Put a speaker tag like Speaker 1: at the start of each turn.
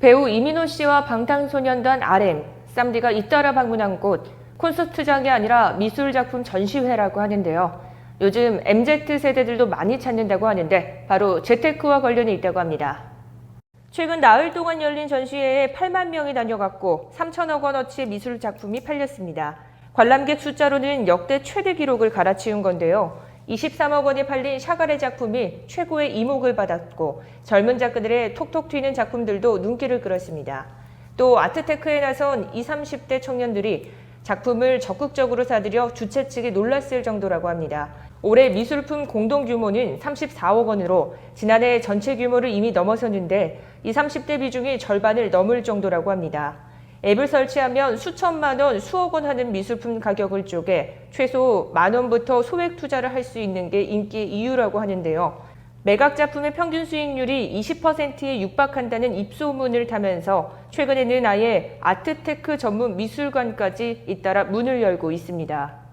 Speaker 1: 배우 이민호 씨와 방탄소년단 RM, 쌈디가 잇따라 방문한 곳 콘서트장이 아니라 미술작품 전시회라고 하는데요. 요즘 MZ 세대들도 많이 찾는다고 하는데 바로 재테크와 관련이 있다고 합니다. 최근 나흘 동안 열린 전시회에 8만 명이 다녀갔고 3천억 원어치의 미술 작품이 팔렸습니다. 관람객 숫자로는 역대 최대 기록을 갈아치운 건데요. 23억 원이 팔린 샤갈의 작품이 최고의 이목을 받았고 젊은 작가들의 톡톡 튀는 작품들도 눈길을 끌었습니다. 또 아트테크에 나선 20, 30대 청년들이 작품을 적극적으로 사들여 주최 측이 놀랐을 정도라고 합니다. 올해 미술품 공동 규모는 34억 원으로 지난해 전체 규모를 이미 넘어섰는데 20, 30대 비중이 절반을 넘을 정도라고 합니다. 앱을 설치하면 수천만 원, 수억 원 하는 미술품 가격을 쪼개 최소 만 원부터 소액 투자를 할 수 있는 게 인기의 이유라고 하는데요. 매각 작품의 평균 수익률이 20%에 육박한다는 입소문을 타면서 최근에는 아예 아트테크 전문 미술관까지 잇따라 문을 열고 있습니다.